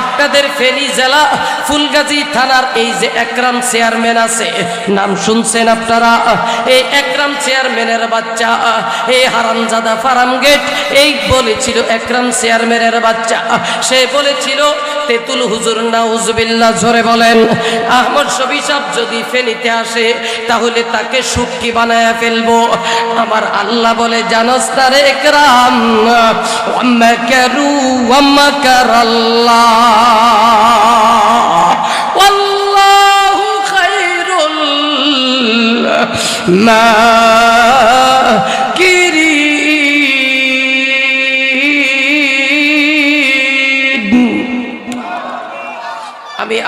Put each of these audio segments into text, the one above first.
আপনাদের ফেনী জেলা ফুলগাজী থানার এই যে একরাম চেয়ারম্যান আছে, নাম শুনছেন আপনারা? এই একরাম চেয়ারম্যানের বাচ্চা এই হারামজাদা ফারাম গেট, এই বলেছিল একরাম চেয়ারম্যানের বাচ্চা। সে বলেছিল, তেতুল হুজুর নাউজবিল্লাহ, জোরে বলেন, আহমদ সাহেব যদি ফেনীতে আসে, তাহলে তাকে সুক্কি বানায় ফেলব। আমার আল্লাহ বলে, জানস তারে একরাম ওয়ামাকারু ওয়ামাকারাল্লাহ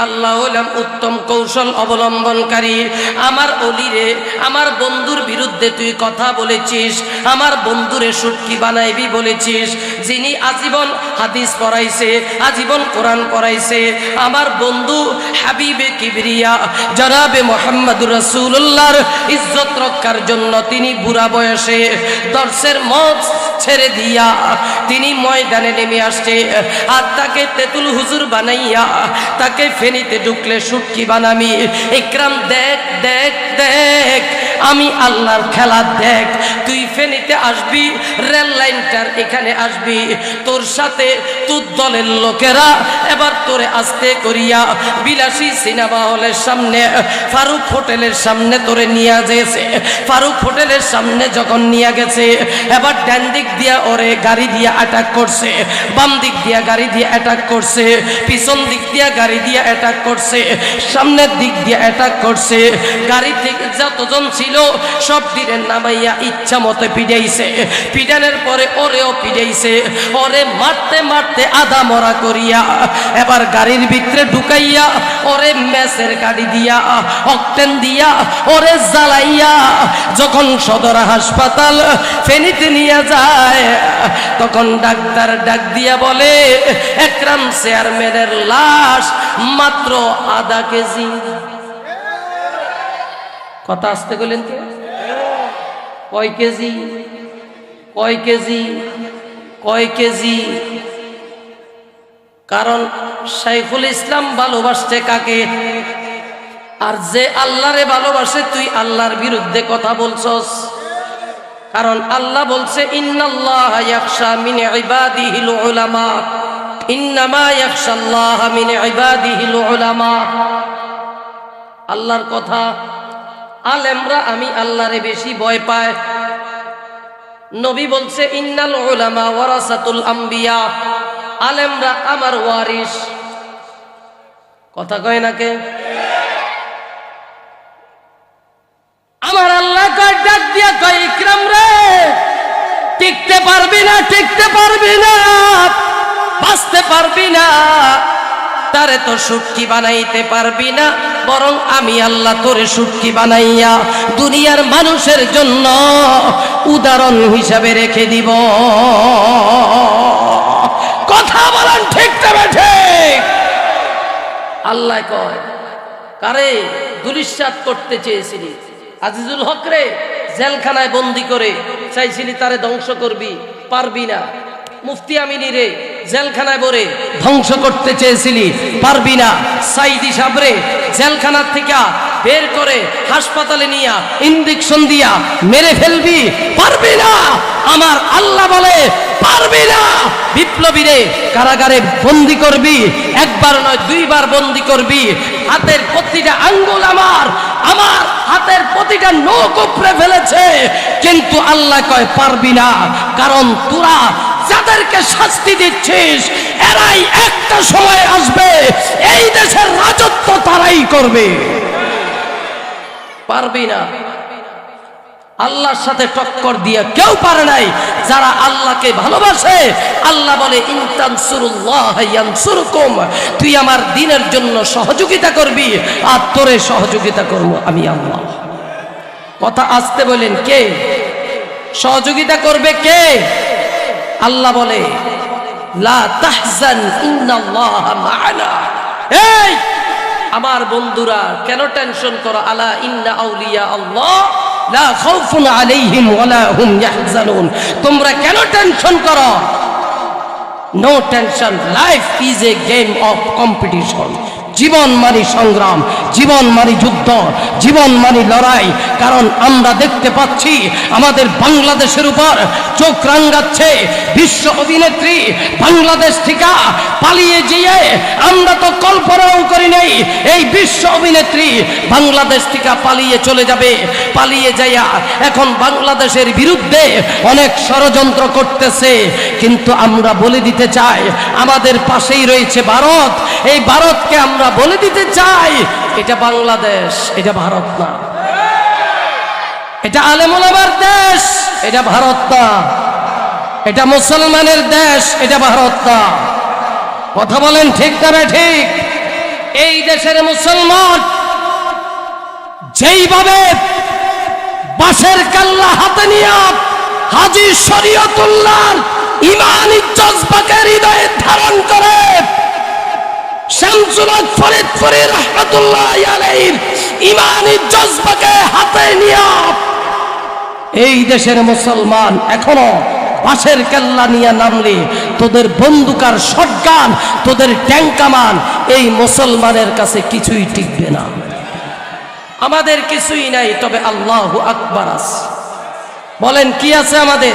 আল্লাহ হলাম উত্তম কৌশল অবলম্বনকারী। আমার অলিরে, আমার বন্ধুর বিরুদ্ধে তুই কথা বলেছিস, আমার বন্ধুরে সুটকি বানাইবি বলেছিস, যিনি আজীবন হাদিস পড়াইছে, আজীবন কোরআন পড়াইছে, আমার বন্ধু হাবিবে কিবরিয়া, জনাবে মোহাম্মদুর রসুল্লাহর ইজ্জত রক্ষার জন্য তিনি বুড়া বয়সে দর্শের মত ছেড়ে দিয়া তিনি ময়দানে নেমে আসছে, আর তাকে তেতুল হুজুর বানাইয়া তাকে ফেনিতে ঢুকলে সুটকি বানামি। ইকরাম দেখ দেখ দেখ আমি আল্লাহর খেলা দেখ তুই ফেনিতে আসবি, রেল লাইনটার এখানে আসবি। তোর সাথে তোর দলের লোকেরা এবার তোরে আস্তে করিয়া বিলাসী সিনেমা হলের সামনে, ফারুক হোটেলের সামনে তোরে নিয়ে যেছে ফারুক হোটেলের সামনে যখন নিয়ে গেছে, এবার ডান দিক দিয়া ওরে গাড়ি দিয়ে অ্যাটাক করছে, বাম দিক দিয়া গাড়ি দিয়ে অ্যাটাক করছে, পিছন দিক দিয়া গাড়ি দিয়ে অ্যাটাক করছে, সামনের দিক দিয়ে অ্যাটাক করছে। গাড়ি থেকে যতজন ছিল সব দিনের নামাইয়া ইচ্ছা মতো পিটাইছে পিটানের পরে ওরেও পিটাইছে ওরে মারতে মারতে আধা মরা করিয়া, এবার গাড়ির ভিতরে ঢুকাইয়া ওরে ম্যাচের গাড়ি দিয়া, অকটেন দিয়া ওরে জ্বালাইয়া, যখন সদর হাসপাতাল ফেনিতে নিয়ে যায়, তখন ডাক্তার ডাক দিয়া বলে, একরাম চেয়ারম্যানের লাশ মাত্র আধা কেজি। কথা আসতে গেলেন কয় কেজি? কয় কেজি? কয় কেজি? কারণ শাইখুল ইসলাম ভালোবাসছে কাকে? আর যে আল্লাহরে ভালোবাসে, তুই আল্লাহর বিরুদ্ধে কথা বলছস। কারণ আল্লাহ বলছে আল্লাহর কথা, আলেমরা আমি আল্লাহরে বেশি ভয় পায়। নবী বলছে, ইন্নাল উলামা ওয়ারাসাতুল আম্বিয়া, আলেমরা আমার ওয়ারিস কথা কয় আমার আল্লাহ কয়, ডাক দিয়া কয়, ইকরাম রে, টিকতে পারবি না, টিকতে পারবি না, বাঁচতে পারবি না, তারে তো সুটকি বানাইতে পারবি না। বরং আমি আল্লাহ তোরে সুটকি বানাইয়া দুনিয়ার মানুষের জন্য উদাহরণ হিসাবে রেখে দিব। কথা বলেন ঠিক তবে ঠিক। আল্লাহ কয়, কারে দুলিশ্বাদ করতে চেয়েছিলি? আজিজুল হক রে, জেলখানায় বন্দি করে চাইছিলি তারে ধ্বংস করবি, পারবি না। মুফতি আমিনী রে জেলখানায় বরে ধ্বংস করতে চেয়েছিলি, পারবি না। সাইদি সাবরে জেলখানার থেকে বের করে হাসপাতালে নিয়া ইঞ্জেকশন দিয়া মেরে ফেলবি, পারবি না। আমার আল্লাহ বলে, পারবি না। বিপ্লবীরে কারাগারে বন্দি করবি, একবার নয়, দুইবার বন্দি করবি। হাতের প্রতিটা আঙ্গুল আমার আমার হাতের প্রতিটা নখ উপরে ফেলেছে। কিন্তু আল্লাহ কয়, পারবি না। কারণ তোরা যাদেরকে শাস্তি দিচ্ছিস। এরাই একটা সময় আসবে, এই দেশের রাজত্ব তারাই করবে। পারবি না। আল্লাহর সাথে টক্কর দিয়ে কেউ পারে নাই। যারা আল্লাহকে ভালোবাসে, আল্লাহ বলে তুই আমার দিনের জন্য সহযোগিতা করবি, আর তোরে সহযোগিতা করব আমি আল্লাহ। কথা আসতে বলেন কে? সহযোগিতা করবে কে? আল্লাহ বলে এই, আমার বন্ধুরা, কেন টেনশন করো? আলা ইন্না আউলিয়া আল্লাহ তোমরা কেন টেনশন করো? No tension life is a game of competition জীবন মানি সংগ্রাম, জীবন মানি যুদ্ধ, জীবন মানি লড়াই। কারণ আমরা দেখতে পাচ্ছি, আমাদের বাংলাদেশের উপর চোখ রাঙ্গাচ্ছে বিশ্ব অভিনেত্রী বাংলাদেশ থেকে পালিয়ে গিয়ে। আমরা তো কল্পনাও করি নাই, এই বিশ্ব অভিনেত্রী বাংলাদেশ থেকে পালিয়ে চলে যাবে। পালিয়ে যাইয়া এখন বাংলাদেশের বিরুদ্ধে অনেক ষড়যন্ত্র করতেছে। কিন্তু আমরা বলে দিতে চাই, আমাদের পাশেই রয়েছে ভারত। এই ভারতকে আমরা বলে দিতে চাই, এটা বাংলাদেশ, এটা ভারত না। এটা আলেমুলামার দেশ, এটা ভারত না। এটা মুসলমানের দেশ, এটা ভারত না। কথা বলেন ঠিক না ঠিক? এই দেশের মুসলমান যেইভাবে বাঁশের কাল্লা হাতে নিয়ে হাজি শরীয়তুল্লাহ ইমান জজবাকে হৃদয়ে ধারণ করে শামসুল ফরিদপুরি রহমতুল্লাহ আলাইহির ইমানি জজবাকে হাতে নিয়ে এই দেশের মুসলমান এখনও পাশের কেল্লা নিয়ে নামলে, তোদের বন্দুকার শটগান, তোদের ট্যাঙ্কামান এই মুসলমানের কাছে কিছুই টিকবে না। আমাদের কিছুই নাই, তবে আল্লাহ আকবার আছে। বলেন, কি আছে আমাদের?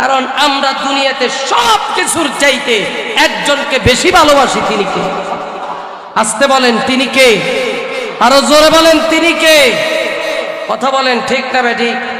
কারণ আমরা দুনিয়াতে সব কিছুর চাইতে একজনকে বেশি ভালোবাসি, তিনি কে? আসতে বলেন, তিনি কে? আরও জোরে বলেন, তিনি কে? কথা বলেন, ঠিক না বে ঠিক